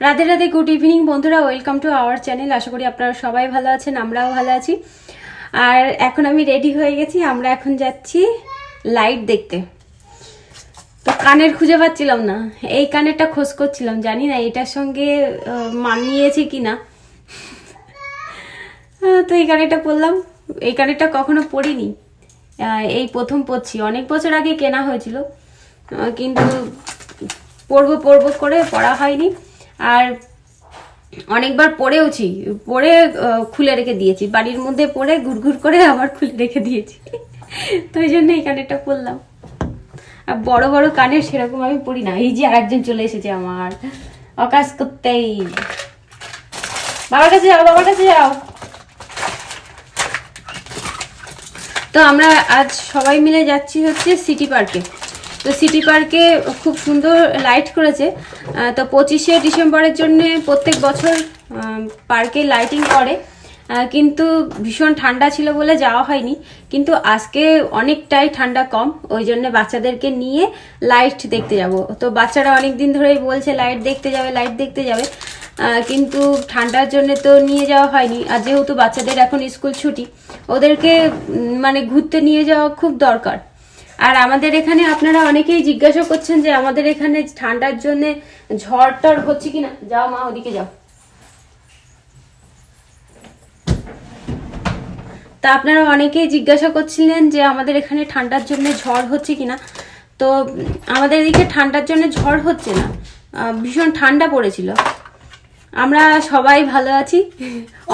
Radhe Radhe good evening বন্ধুরা welcome to our channel আশা করি আপনারা সবাই ভালো আছেন আমরাও ভালো আছি। আর এখন আমি রেডি হয়ে গেছি আমরা এখন যাচ্ছি লাইট দেখতে। তো কানের খুঁজে পাচ্ছিলাম না এই কানেরটা খোঁজ করছিলাম জানি না এটার সঙ্গে মানিয়েছে কি না তো এই কানেরটা পরলাম এই কানেরটা কখনো আহ, এই প্রথম পরছি অনেক বছর আগে কেনা হয়েছিল কিন্তু পরবো পরবো করে পড়া হয়নি। আর অনেকবার পড়েওছি পরে খুলে রেখে দিয়েছি। বাড়ির মধ্যে পরে ঘুরঘুর করে আবার খুলে রেখে দিয়েছি। তো ওই জন্য এই কানেরটা পরলাম আর বড় বড় কানের সেরকম আমি পড়ি না। এই যে আরেকজন চলে এসেছে আমার। অকাশ করতেই বাবার কাছে যাও, বাবার কাছে যাও। তো আমরা আজ সবাই মিলে যাচ্ছি হচ্ছে সিটি পার্কে। তো সিটি পার্কে খুব সুন্দর লাইট করেছে। তো পঁচিশে ডিসেম্বরের জন্য প্রত্যেক বছর পার্কে লাইটিং করে। কিন্তু ভীষণ ঠান্ডা ছিল বলে যাওয়া হয়নি। কিন্তু আজকে অনেকটাই ঠান্ডা কম, ওই জন্য বাচ্চাদেরকে নিয়ে লাইট দেখতে যাব। তো বাচ্চারা অনেক দিন ধরেই বলছে লাইট দেখতে যাবে লাইট দেখতে যাবে। কিন্তু ঠান্ডার জন্য তো নিয়ে যাওয়া হয়নি। আর যেহেতু বাচ্চাদের এখন স্কুল ছুটি, ওদেরকে মানে ঘুরতে নিয়ে যাওয়া খুব দরকার। আর আমাদের এখানে আপনারা অনেকেই জিজ্ঞাসা করছেন যে আমাদের এখানে ঠান্ডার জন্য ঝড় টড় হচ্ছে কিনা। যাও মা, ওদিকে যাও। তা আপনারা অনেকেই জিজ্ঞাসা করছিলেন যে আমাদের এখানে ঠান্ডার জন্য ঝড় হচ্ছে কিনা। তো আমাদের এদিকে ঠান্ডার জন্য ঝড় হচ্ছে না। ভীষণ ঠান্ডা পড়েছিল। আমরা সবাই ভালো আছি।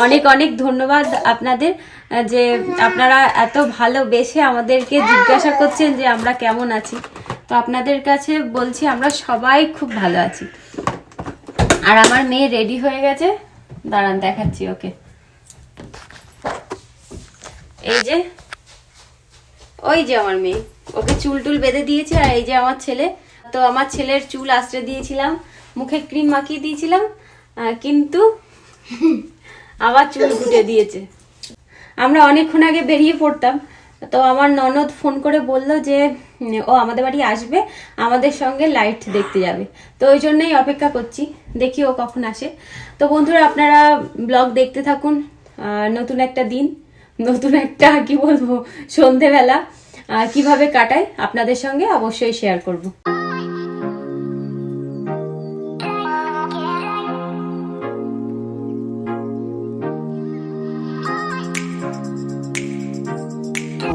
অনেক অনেক ধন্যবাদ আপনাদের। যে আপনারা এত ভালোবেসে আমাদেরকে জিজ্ঞাসা করছেন যে আমরা কেমন আছি। তো আপনাদের কাছে বলছি আমরা সবাই খুব ভালো আছি। আর আমার মেয়ে রেডি হয়ে গেছে। দাঁড়ান, দেখাচ্ছি ওকে। এই যে, ওই যে আমার মেয়ে। ওকে চুল টুল বেঁধে দিয়েছে আর এই যে আমার ছেলে। তো আমার ছেলের চুল আশ্রে দিয়েছিলাম, মুখে ক্রিম মাখিয়ে দিয়েছিলাম কিন্তু আবার চুল ঘুটে দিয়েছে। আমরা অনেকক্ষণ আগে বেরিয়ে পড়তাম। তো আমার ননদ ফোন করে বলল যে, ও আমাদের বাড়ি আসবে, আমাদের সঙ্গে লাইট দেখতে যাবে। তো ওই জন্যই অপেক্ষা করছি, দেখি ও কখন আসে। তো বন্ধুরা, আপনারা ব্লগ দেখতে থাকুন নতুন একটা দিন, নতুন একটা, কি বলব, সন্ধেবেলা কীভাবে কাটায় আপনাদের সঙ্গে অবশ্যই শেয়ার করব।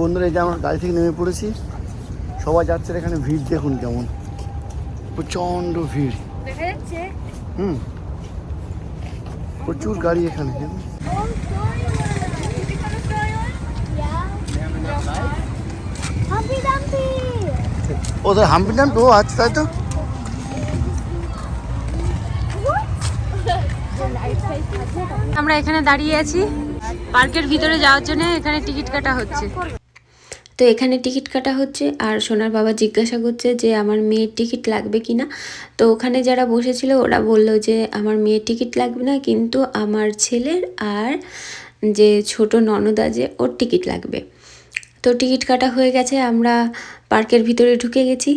বন্ধুরা এই যে আমরা গাড়ি থেকে নেমে পড়েছি। সবাই যাচ্ছে এখানে ভিড় দেখুন কেমন। প্রচণ্ড ভিড়। হুম। প্রচুর গাড়ি এখানে। Dumpy! ওদের হাম্পি নাম তো আছে তাই তো? আমরা এখানে দাঁড়িয়ে আছি। পার্কের ভিতরে যাওয়ার জন্য এখানে টিকিট কাটা হচ্ছে। তো এখানে টিকিট কাটা হচ্ছে আর সোনার বাবা জিজ্ঞাসা করছে যে আমার মেয়ের টিকিট লাগবে কি না তো ওখানে যারা বসেছিল ওরা বলল যে আমার মেয়ের টিকিট লাগবে না, কিন্তু আমার ছেলের আর যে ছোট ননদ আছে ওর টিকিট লাগবে। তো টিকিট কাটা হয়ে গেছে, আমরা পার্কের ভিতরে ঢুকে গেছি।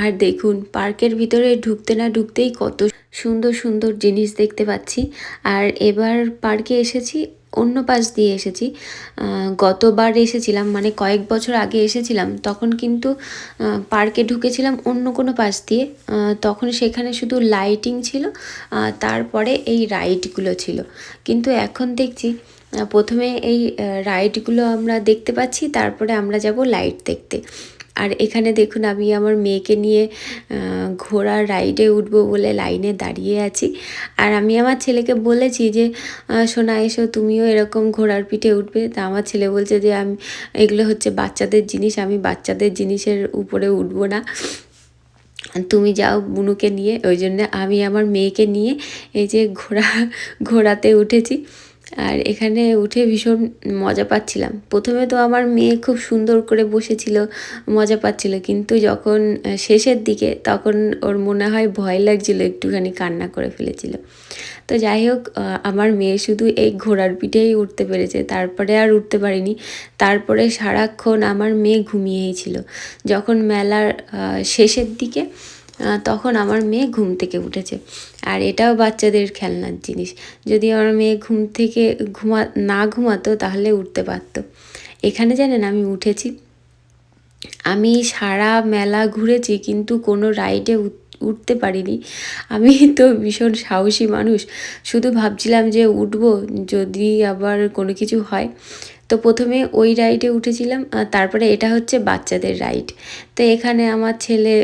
আর দেখুন, পার্কের ভিতরে ঢুকতে না ঢুকতেই কত সুন্দর সুন্দর জিনিস দেখতে পাচ্ছি। আর এবার পার্কে এসেছি অন্য পাশ দিয়ে এসেছি। গতবার এসেছিলাম মানে কয়েক বছর আগে এসেছিলাম, তখন কিন্তু পার্কে ঢুকেছিলাম অন্য কোনো পাশ দিয়ে। তখন সেখানে শুধু লাইটিং ছিল তারপরে এই রাইডগুলো ছিল। কিন্তু এখন দেখছি প্রথমে এই রাইডগুলো আমরা দেখতে পাচ্ছি, তারপরে আমরা যাব লাইট দেখতে। আর এখানে দেখুন আমি আমার মেয়েকে নিয়ে ঘোড়ার রাইডে উঠবো বলে লাইনে দাঁড়িয়ে আছি। আর আমি আমার ছেলেকে বলেছি যে সোনা এসো, তুমিও এরকম ঘোড়ার পিঠে উঠবে। তা আমার ছেলে বলছে যে, আমি, এগুলো হচ্ছে বাচ্চাদের জিনিস, আমি বাচ্চাদের জিনিসের উপরে উঠবো না। তুমি যাও বুনুকে নিয়ে। ওই জন্য আমি আমার মেয়েকে নিয়ে এই যে ঘোড়া, ঘোড়াতে উঠেছি। আর এখানে উঠে ভীষণ মজা পাচ্ছিলাম। প্রথমে তো আমার মেয়ে খুব সুন্দর করে বসেছিল, মজা পাচ্ছিল। কিন্তু যখন শেষের দিকে তখন ওর মনে হয় ভয় লাগছিল, একটুখানি কান্না করে ফেলেছিল। তো যাই হোক আমার মেয়ে শুধু এই ঘোড়ার পিঠেই উঠতে পেরেছে। তারপরে আর উঠতে পারিনি। তারপরে সারাক্ষণ আমার মেয়ে ঘুমিয়েই ছিল। যখন মেলার শেষের দিকে তখন আমার মেয়ে ঘুম থেকে উঠেছে। আর এটাও বাচ্চাদের খেলনার জিনিস। যদি আমার মেয়ে ঘুম থেকে ঘুমা, না ঘুমাতো তাহলে উঠতে পারতো। এখানে জানেন আমি উঠেছি। আমি সারা মেলা ঘুরেছি কিন্তু কোনো রাইডে উঠ- উঠতে পারিনি। আমি তো ভীষণ সাহসী মানুষ। শুধু ভাবছিলাম যে উঠবো, যদি আবার কোনো কিছু হয়। তো প্রথমে ওই রাইডে উঠেছিলাম, আর তারপরে এটা হচ্ছে বাচ্চাদের রাইড তো এখানে আমার ছেলে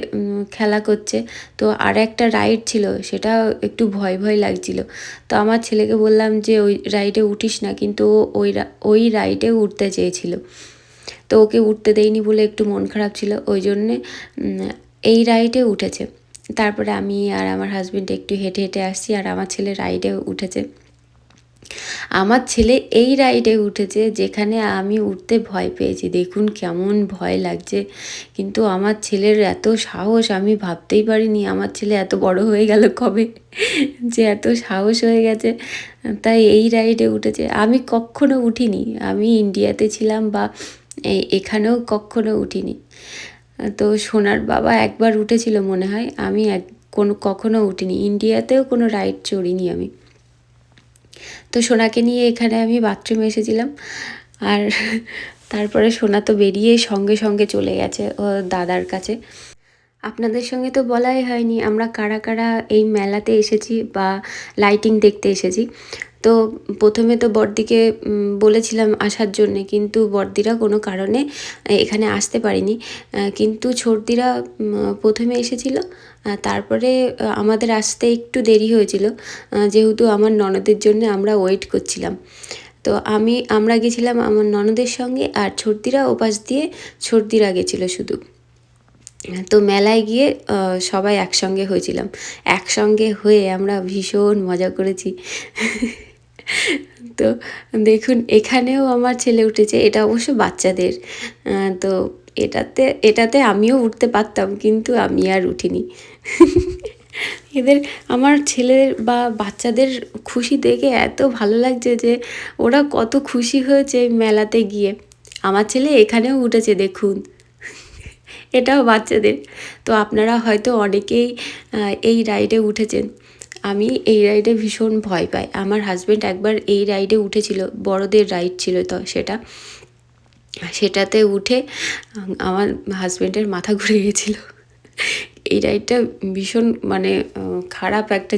খেলা করছে। তো আর একটা রাইড ছিল সেটা একটু ভয় ভয় লাগছিল। তো আমার ছেলেকে বললাম যে, ওই রাইডে উঠিস না। কিন্তু ওই ওই রাইডে উঠতে চেয়েছিল। তো ওকে উঠতে দেয়নি বলে একটু মন খারাপ ছিল। ওই জন্যে এই রাইডে উঠেছে। তারপরে আমি আর আমার হাজব্যান্ড একটু হেঁটে হেঁটে আসছি, আর আমার ছেলে রাইডে উঠেছে। আমার ছেলে এই রাইডে উঠেছে যেখানে আমি উঠতে ভয় পেয়েছি। দেখুন কেমন ভয় লাগছে। কিন্তু আমার ছেলের এত সাহস আমি ভাবতেই পারিনি। আমার ছেলে এত বড় হয়ে গেল কবে? যে এত সাহস হয়ে গেছে। তাই এই রাইডে উঠেছে। আমি কখনো উঠিনি। আমি ইন্ডিয়াতে ছিলাম বা এখানেও কখনো উঠিনি। তো সোনার বাবা একবার উঠেছিল মনে হয়। আমি এক, কোনো, কখনো উঠিনি। ইন্ডিয়াতেও কোনো রাইড চড়িনি আমি। তো সোনাকে নিয়ে এখানে আমি বাথরুমে এসেছিলাম। আর তারপরে সোনা তো বেরিয়ে সঙ্গে সঙ্গে চলে গেছে ও দাদার কাছে। আপনাদের সঙ্গে তো বলাই হয়নি, আমরা কারা কারা এই মেলাতে এসেছি বা লাইটিং দেখতে এসেছি। তো প্রথমে তো বড়দিকে বলেছিলাম আসার জন্যে, কিন্তু বড়দিরা কোনো কারণে এখানে আসতে পারিনি। কিন্তু ছোটদিরা প্রথমে এসেছিল তারপরে আমাদের আসতে একটু দেরি হয়েছিল যেহেতু আমার ননদের জন্য আমরা ওয়েট করছিলাম। তো আমি, আমরা গেছিলাম আমার ননদের সঙ্গে আর ছোটদিরা ওপাশ দিয়ে ছোটদিরা গেছিল শুধু। তো মেলায় গিয়ে সবাই একসঙ্গে হয়েছিলাম। একসঙ্গে হয়ে আমরা ভীষণ মজা করেছি। তো দেখুন, এখানেও আমার ছেলে উঠেছে। এটা অবশ্য বাচ্চাদের। তো এটাতে এটাতে আমিও উঠতে পারতাম, কিন্তু আমি আর উঠিনি। এদের, আমার ছেলের বা বাচ্চাদের খুশি দেখে এত ভালো লাগছে যে ওরা কত খুশি হয়েছে মেলাতে গিয়ে। আমার ছেলে এখানেও উঠেছে, দেখুন। এটাও বাচ্চাদের। তো আপনারা হয়তো অনেকেই এই রাইডে উঠেছেন। আমি এই রাইডে ভীষণ ভয় পাই। আমার হাজব্যান্ড একবার এই রাইডে উঠেছিল, বড়দের রাইড ছিল তো সেটা। সেটাতে উঠে আমার হাজব্যান্ডের মাথা ঘুরে গেছিল। এই রাইডটা ভীষণ মানে খারাপ একটা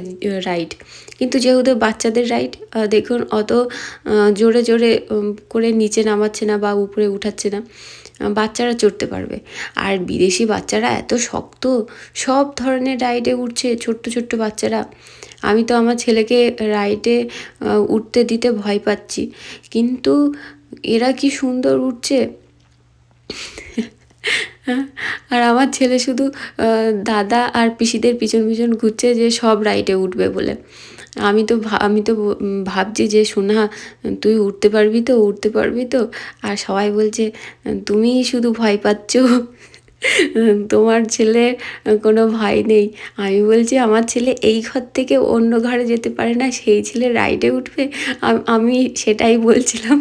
রাইড কিন্তু যেহেতু বাচ্চাদের রাইড দেখুন অত জোরে জোরে করে নিচে নামাচ্ছে না বা উপরে উঠাচ্ছে না। বাচ্চারা চড়তে পারবে। আর বিদেশি বাচ্চারা এত শক্ত, সব ধরনের রাইডে উঠছে, ছোট্ট ছোট্ট বাচ্চারা। আমি তো আমার ছেলেকে রাইডে উঠতে দিতে ভয় পাচ্ছি। কিন্তু এরা কি সুন্দর উঠছে? আর আমার ছেলে শুধু দাদা আর পিসিদের পিছন পিছন ঘুরছে যে সব রাইডে উঠবে বলে। আমি তো আমি তো ভাবছি যে সোনা, তুই উঠতে পারবি তো উঠতে পারবি তো। আর সবাই বলছে তুমিই শুধু ভয় পাচ্ছ। তোমার ছেলে, কোনো ভয় নেই। আমি বলছি, আমার ছেলে এই ঘর থেকে অন্য ঘরে যেতে পারে না, সেই ছেলে রাইডে উঠবে। আমি সেটাই বলছিলাম।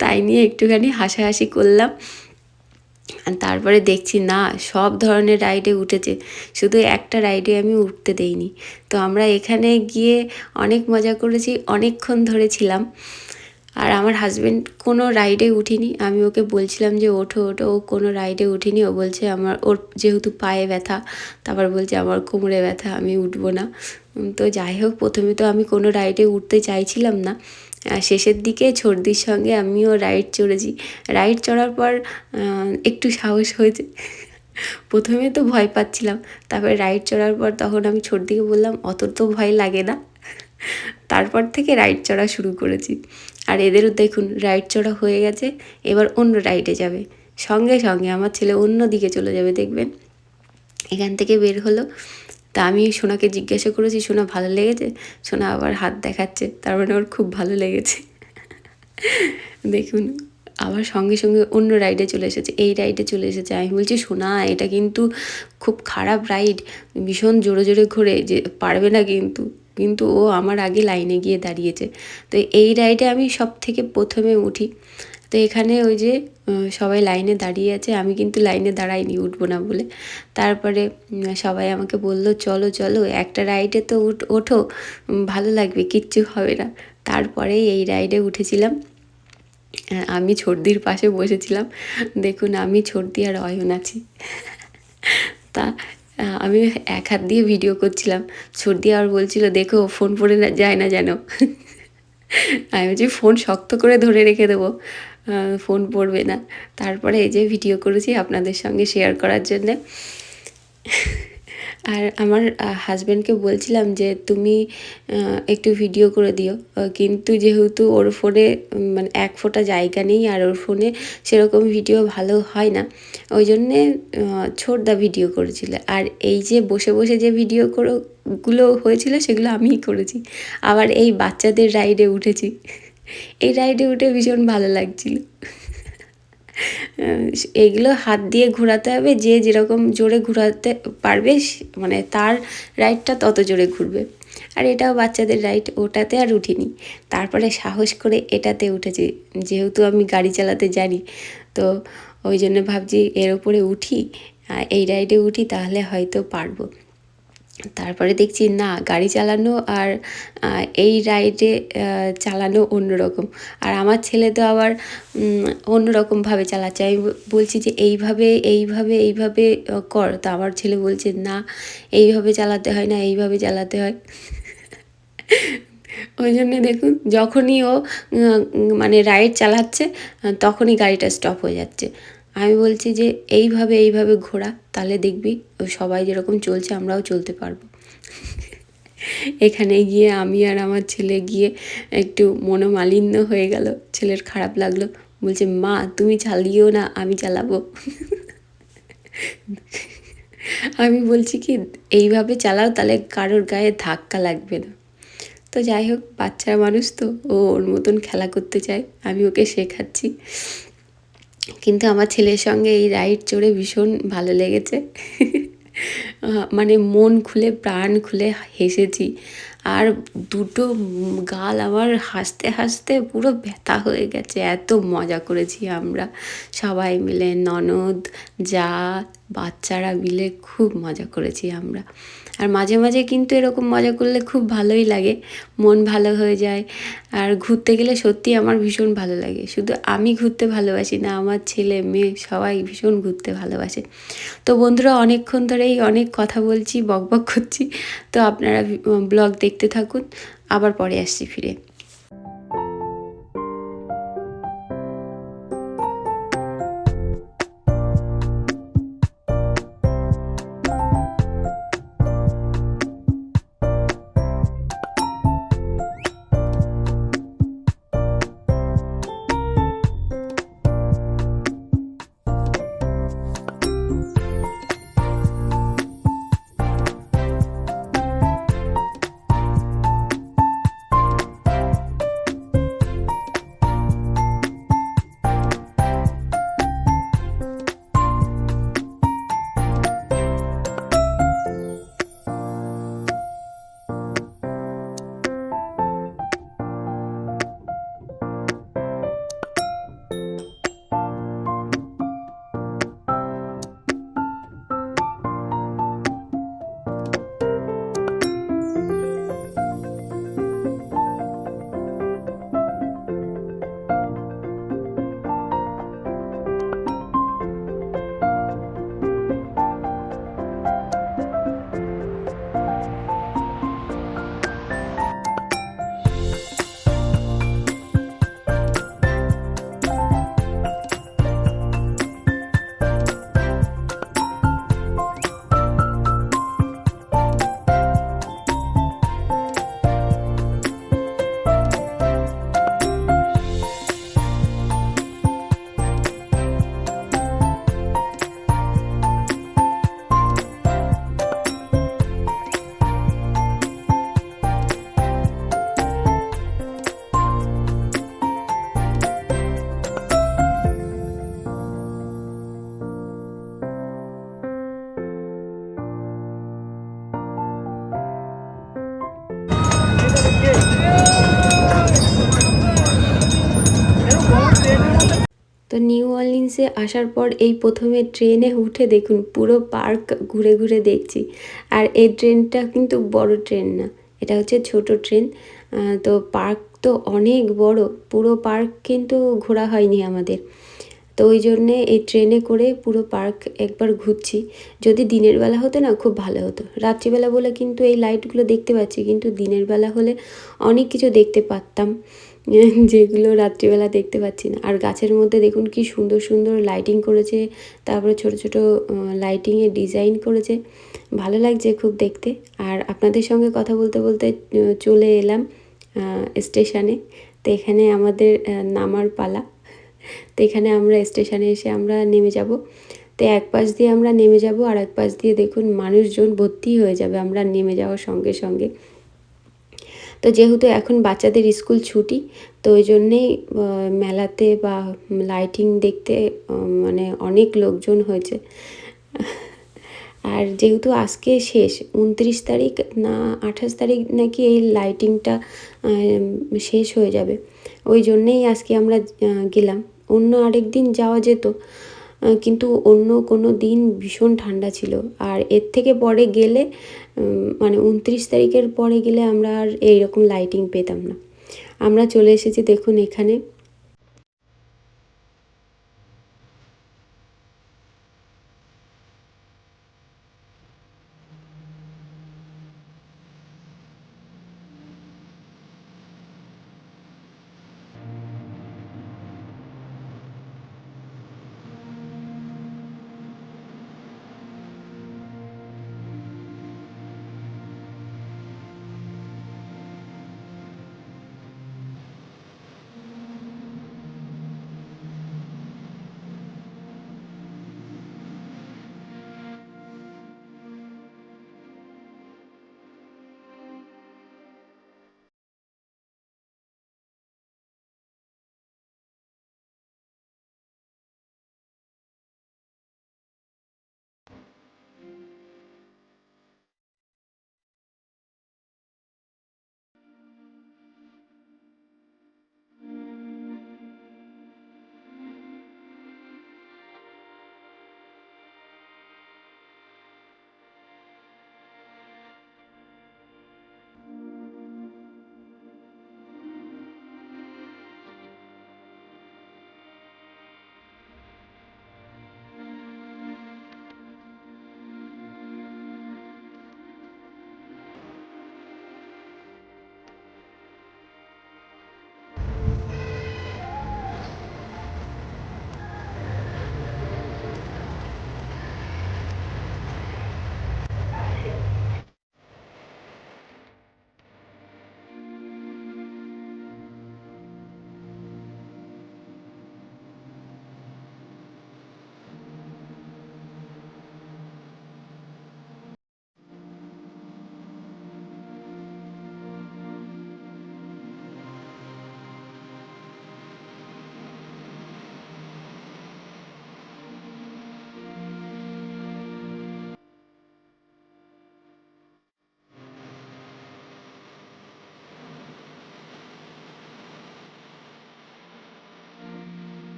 তাই নিয়ে একটুখানি হাসাহাসি করলাম। তারপরে দেখছি, না, সব ধরনের রাইডে উঠেছে। শুধু একটা রাইডে আমি উঠতে দেইনি। তো আমরা এখানে গিয়ে অনেক মজা করেছি, অনেকক্ষণ ধরে ছিলাম। আর আমার হাজব্যান্ড কোনো রাইডে উঠিনি। আমি ওকে বলছিলাম যে, ওঠো ওঠো। ও কোনো রাইডে উঠিনি। ও বলছে, আমার, ওর যেহেতু পায়ে ব্যথা। তারপর বলছে, আমার কোমরে ব্যথা, আমি উঠবো না। তো যাই হোক, প্রথমে তো আমি কোনো রাইডে উঠতে চাইছিলাম না। আর শেষের দিকে ছর্দির সঙ্গে আমিও রাইড চড়েছি। রাইড চড়ার পর একটু সাহস হয়েছে। প্রথমে তো ভয় পাচ্ছিলাম, তারপরে রাইড চড়ার পর তখন আমি ছর্দিকে বললাম, অত তো ভয় লাগে না। তারপর থেকে রাইড চড়া শুরু করেছি। আর এদেরও দেখুন, রাইড চড়া হয়ে গেছে, এবার অন্য রাইডে যাবে। সঙ্গে সঙ্গে আমার ছেলে অন্য দিকে চলে যাবে, দেখবেন? এখান থেকে বের হলো। তা আমি সোনাকে জিজ্ঞাসা করেছি, সোনা ভালো লেগেছে? সোনা আবার হাত দেখাচ্ছে, তার মানে ওর খুব ভালো লেগেছে। দেখুন, আবার সঙ্গে সঙ্গে অন্য রাইডে চলে এসেছে, এই রাইডে চলে এসেছে। আমি বলছি, সোনা, এটা কিন্তু খুব খারাপ রাইড ভীষণ জোরে জোরে ঘোরে, যে পারবে না কিন্তু। কিন্তু ও আমার আগে লাইনে গিয়ে দাঁড়িয়েছে। তো এই রাইডে আমি সব থেকে প্রথমে উঠি। তো এখানে ওই যে সবাই লাইনে দাঁড়িয়ে আছে, আমি কিন্তু লাইনে দাঁড়াইনি উঠবো না বলে। তারপরে সবাই আমাকে বলল, চলো চলো, একটা রাইডে তো উঠ, ওঠো ভালো লাগবে, কিচ্ছু হবে না। তারপরে এই রাইডে উঠেছিলাম। আমি ছর্দির পাশে বসেছিলাম। দেখুন, আমি ছর্দি আর অয়ন আছি। তা আমি এক হাত দিয়ে ভিডিও করছিলাম। ছর্দি আর বলছিল, দেখো, ফোন পড়ে যায় না যেন। আমি বলছি, ফোন শক্ত করে ধরে রেখে দেবো। ফোন পড়বে না। তারপরে এই যে ভিডিও করেছি আপনাদের সঙ্গে শেয়ার করার জন্যে। আর আমার হাজব্যান্ডকে বলছিলাম যে তুমি একটু ভিডিও করে দিও। কিন্তু যেহেতু ওর ফোনে মানে এক ফোঁটা জায়গা নেই আর ওর ফোনে সেরকম ভিডিও ভালো হয় না ওই জন্যে আহ, ছোটদা ভিডিও করেছিল। আর এই যে বসে বসে যে ভিডিও গুলো হয়েছিল সেগুলো আমিই করেছি। আবার এই বাচ্চাদের রাইডে উঠেছি। এই রাইডে উঠে ভীষণ ভালো লাগছিল। এগুলো হাত দিয়ে ঘোরাতে হবে, যে যেরকম জোরে ঘোরাতে পারবে মানে তার রাইডটা তত জোরে ঘুরবে। আর এটাও বাচ্চাদের রাইড ওটাতে আর উঠিনি। তারপরে সাহস করে এটাতে উঠেছি। যেহেতু আমি গাড়ি চালাতে জানি, তো ওই জন্য ভাবছি এর ওপরে উঠি এই রাইডে উঠি, তাহলে হয়তো পারব। তারপরে দেখছি, না, গাড়ি চালানো আর এই রাইডে চালানো অন্যরকম। আর আমার ছেলে তো আবার অন্যরকমভাবে চালাচ্ছে। আমি বলছি যে, এইভাবে এইভাবে এইভাবে কর। তা আমার ছেলে বলছে, না, এইভাবে চালাতে হয় না, এইভাবে চালাতে হয়। ওই জন্য দেখুন, যখনই ও মানে রাইড চালাচ্ছে তখনই গাড়িটা স্টপ হয়ে যাচ্ছে। আমি বলছি যে এইভাবে এইভাবে ঘোরা, তাহলে দেখবি সবাই যেরকম চলছে আমরাও চলতে পারব। এখানে গিয়ে আমি আর আমার ছেলে গিয়ে একটু মনোমালিন্য হয়ে গেল, ছেলের খারাপ লাগল, বলছে, মা, তুমি চালিও না, আমি চালাবো। আমি বলছি কি, এইভাবে চালাও, তাহলে কারোর গায়ে ধাক্কা লাগবে না। তো যাই হোক বাচ্চা মানুষ তো, ও ওর মতন খেলা করতে চায়, আমি ওকে শেখাচ্ছি। কিন্তু আমার ছেলের সঙ্গে এই রাইড চড়ে ভীষণ ভালো লেগেছে। মানে মন খুলে, প্রাণ খুলে হেসেছি। আর দুটো গাল আমার হাসতে হাসতে পুরো ব্যথা হয়ে গেছে। এত মজা করেছি আমরা সবাই মিলে, ননদ, যা, বাচ্চারা মিলে খুব মজা করেছি আমরা। আর মাঝে মাঝে কিন্তু এরকম মজা করলে খুব ভালোই লাগে। মন ভালো হয়ে যায়। আর ঘুরতে গেলে সত্যি আমার ভীষণ ভালো লাগে। শুধু আমি ঘুরতে ভালোবাসি না, আমার ছেলে, মেয়ে সবাই ভীষণ ঘুরতে ভালোবাসে। তো বন্ধুরা, অনেকক্ষণ ধরেই অনেক কথা বলছি বকবক করছি। তো আপনারা ব্লগ দেখতে থাকুন। আবার পরে আসছি ফিরে। নিউ আসার পর এই প্রথমে ট্রেনে উঠে দেখুন, পুরো পার্ক ঘুরে ঘুরে দেখছি। আর এই ট্রেনটা কিন্তু বড় ট্রেন না, এটা হচ্ছে ছোট ট্রেন। তো পার্ক তো অনেক বড়, পুরো পার্ক কিন্তু ঘোরা হয়নি আমাদের। তো ওই জন্যে এই ট্রেনে করে পুরো পার্ক একবার ঘুরছি। যদি দিনের বেলা হতো না, খুব ভালো হতো। রাত্রিবেলা বলে কিন্তু এই লাইটগুলো দেখতে পাচ্ছি, কিন্তু দিনের বেলা হলে অনেক কিছু দেখতে পারতাম। যেগুলো রাত্রিবেলা দেখতে পাচ্ছি না। আর গাছের মধ্যে দেখুন কি সুন্দর সুন্দর লাইটিং করেছে, তারপরে ছোট ছোট লাইটিংয়ে ডিজাইন করেছে। ভালো লাগছে খুব দেখতে। আর আপনাদের সঙ্গে কথা বলতে বলতে চলে এলাম স্টেশনে তো এখানে আমাদের নামার পালা। তো এখানে আমরা স্টেশনে এসে আমরা নেমে যাব। তো এক পাশ দিয়ে আমরা নেমে যাব, আর এক পাশ দিয়ে দেখুন মানুষজন ভর্তি হয়ে যাবে। আমরা নেমে যাওয়ার সঙ্গে সঙ্গে। তো যেহেতু এখন বাচ্চাদের স্কুল ছুটি, তো ওই জন্যেই মেলাতে বা লাইটিং দেখতে মানে অনেক লোকজন হয়েছে। আর যেহেতু আজকে শেষ, উনত্রিশ তারিখ না আঠাশ তারিখ নাকি এই লাইটিংটা শেষ হয়ে যাবে। ওই জন্যেই আজকে আমরা গেলাম। অন্য আরেক দিন যাওয়া যেত কিন্তু অন্য কোনো দিন ভীষণ ঠান্ডা ছিল। আর এর থেকে পরে গেলে মানে উনত্রিশ তারিখের পরে গেলে আমরা আর এইরকম লাইটিং পেতাম না। আমরা চলে এসেছি দেখুন এখানে।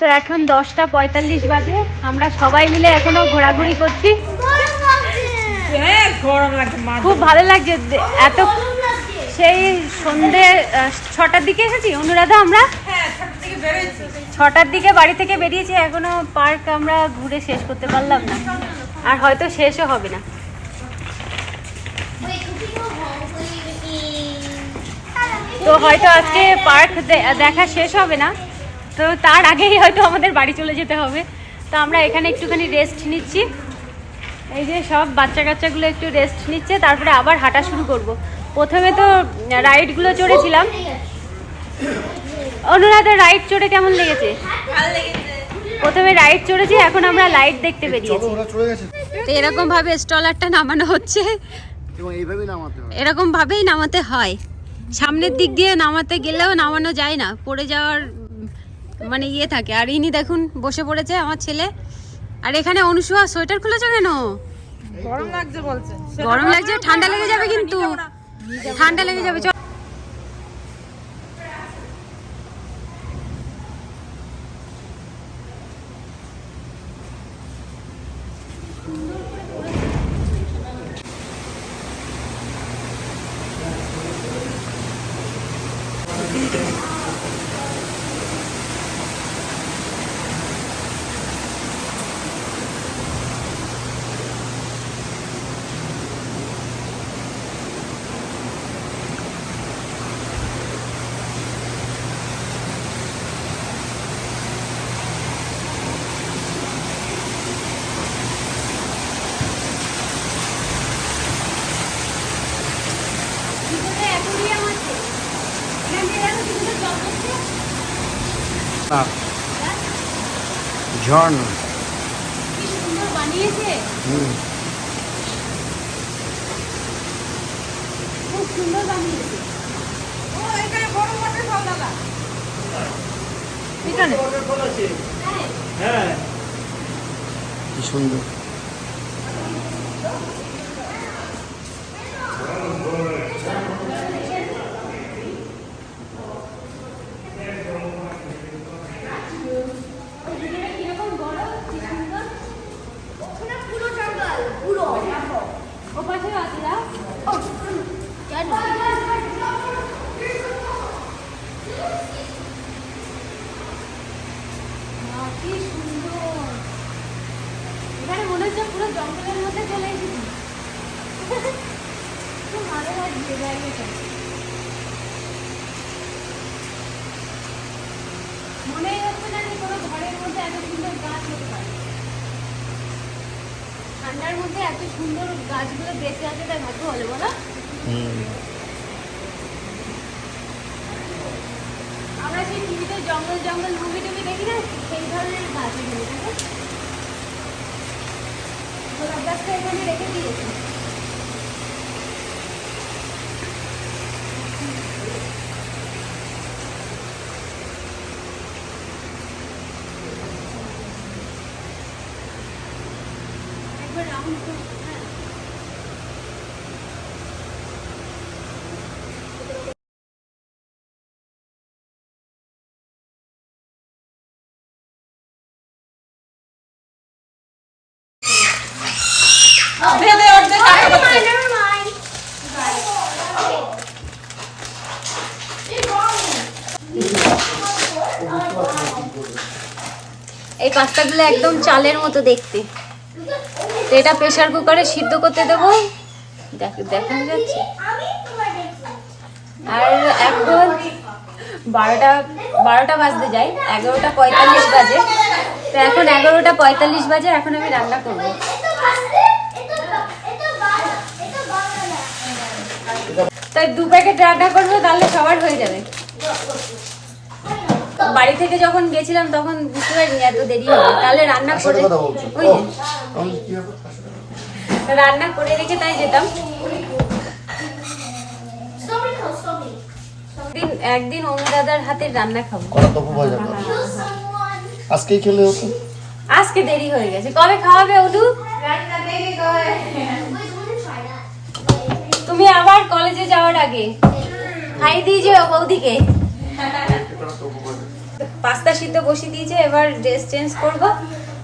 তো এখন দশটা পঁয়তাল্লিশ বাজে। আমরা সবাই মিলে এখনও ঘোরাঘুরি করছি। খুব ভালো লাগছে। এত সেই সন্ধে ছটার দিকে এসেছি? অনুরাধা, আমরা? ছটার দিকে বাড়ি থেকে বেরিয়েছি। এখনও পার্ক আমরা ঘুরে শেষ করতে পারলাম না। আর হয়তো শেষও হবে না। তো হয়তো আজকে পার্ক দেখা শেষ হবে না। তো তার আগেই হয়তো আমাদের বাড়ি চলে যেতে হবে। তো আমরা এখানে একটুখানি রেস্ট নিচ্ছি। এই যে সব বাচ্চা কাচ্চাগুলো একটু রেস্ট নিচ্ছে তারপরে আবার হাঁটা শুরু করব। প্রথমে তো রাইডগুলো চড়েছিলাম। অনুরাধা রাইড চড়ে কেমন লেগেছে? প্রথমে রাইড চড়েছি এখন আমরা লাইট দেখতে বেরিয়েছি। তো এরকম ভাবে স্টলারটা নামানো হচ্ছে। এরকম ভাবেই নামাতে হয়। সামনের দিক দিয়ে নামাতে গেলেও নামানো যায় না। পড়ে যাওয়ার মানে ইয়ে থাকে। আর ইনি দেখুন বসে পড়েছে আমার ছেলে। আর এখানে অনুসুয়া সোয়েটার খুলেছো কেন? গরম লাগছে বলছে। গরম লাগছে ঠান্ডা লেগে যাবে কিন্তু। ঠান্ডা লেগে যাবে ঝর্ণা জঙ্গল জঙ্গল মুভি টুভি দেখি না? সেই ধরনের গাছ এখানে গোলাপ গাছটা এখানে রেখে দিয়েছি একবার রাউন্ড হ্যাঁ ভেবে অর্ধেক mind এই পাস্তাগুলো একদম চালের মতো দেখতে। তো এটা প্রেসার কুকারে সিদ্ধ করতে দেবো। দেখ দেখা যাচ্ছে। আর এখন বারোটা বারোটা বাজতে যাই এগারোটা পঁয়তাল্লিশ বাজে। তো এখন এগারোটা পঁয়তাল্লিশ বাজে এখন আমি রান্না করব এটা বাসে এটা এটা বাস এটা বাংলা তাই দু প্যাকেট রান্না করব তাহলে সবার হয়ে যাবে। বাড়ি থেকে যখন গেছিলাম তখন বুঝতে পারিনি এত দেরি হবে। তাহলে রান্না কার? রান্না করে রেখে তাই যেতাম। একদিন একদিন অনুদাদার হাতের রান্না খাব। আজকেই খেলে হতো? আজকে দেরি হয়ে গেছে। কবে খাওয়াবে অনু রান্না গায় কলেজে যাওয়ার আগে। খাই দিয়েছে বৌদিকে। পাস্তা সিদ্ধ বসিয়ে দিয়েছে এবার ড্রেস চেঞ্জ করব।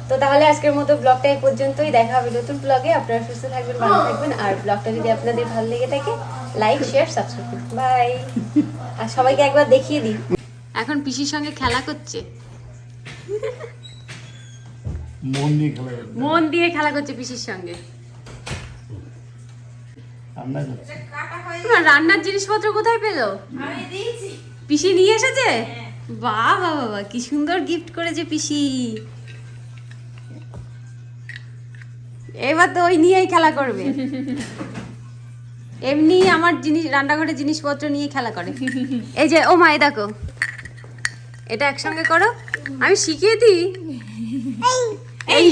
তো তাহলে আজকের মতো ব্লগটা এই পর্যন্তই। দেখা হবে নতুন ব্লগে আপনারা সুস্থ থাকবেন ভালো থাকবেন। আর ব্লগটা যদি আপনাদের ভালো লেগে থাকে লাইক শেয়ার সাবস্ক্রাইব করুন। বাই আর সবাইকে একবার দেখিয়ে দিই এখন পিসির সঙ্গে খেলা করছে। মন দিয়ে খেলা মন দিয়ে খেলা করছে পিসির সঙ্গে। রান্নার জিনিসপত্র কোথায় পেল? পিসি নিয়ে এসেছে? বাহ বাহ বাবা কি সুন্দর গিফট করেছে পিসি। এবার তো ওই নিয়েই খেলা করবে। এমনি আমার জিনিস রান্নাঘরের জিনিসপত্র নিয়ে খেলা করে। এই যে ও মা এই দেখো। এটা একসঙ্গে করো। আমি শিখিয়ে দিই। এই।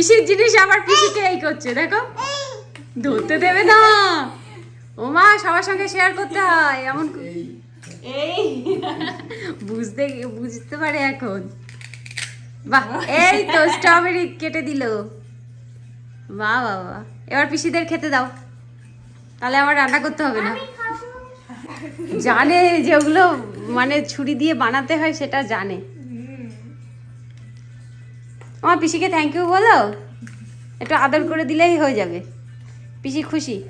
পিসির জিনিস আবার পিসিকে এই করছে দেখো। ধরতে দেবে না। ও মা সবার সঙ্গে শেয়ার করতে হয় এমন এই। বুঝতে বুঝতে পারে এখন। বাহ এই তো স্ট্রবেরি কেটে দিল। বাহ বাহ বাহ। এবার পিসিদের খেতে দাও। তাহলে আমার রান্না করতে হবে না। জানে যে ওগুলো মানে ছুরি দিয়ে বানাতে হয় সেটা জানে। আমার পিসিকে থ্যাংক ইউ বলো? একটু আদর করে দিলেই হয়ে যাবে। পিসি খুশি?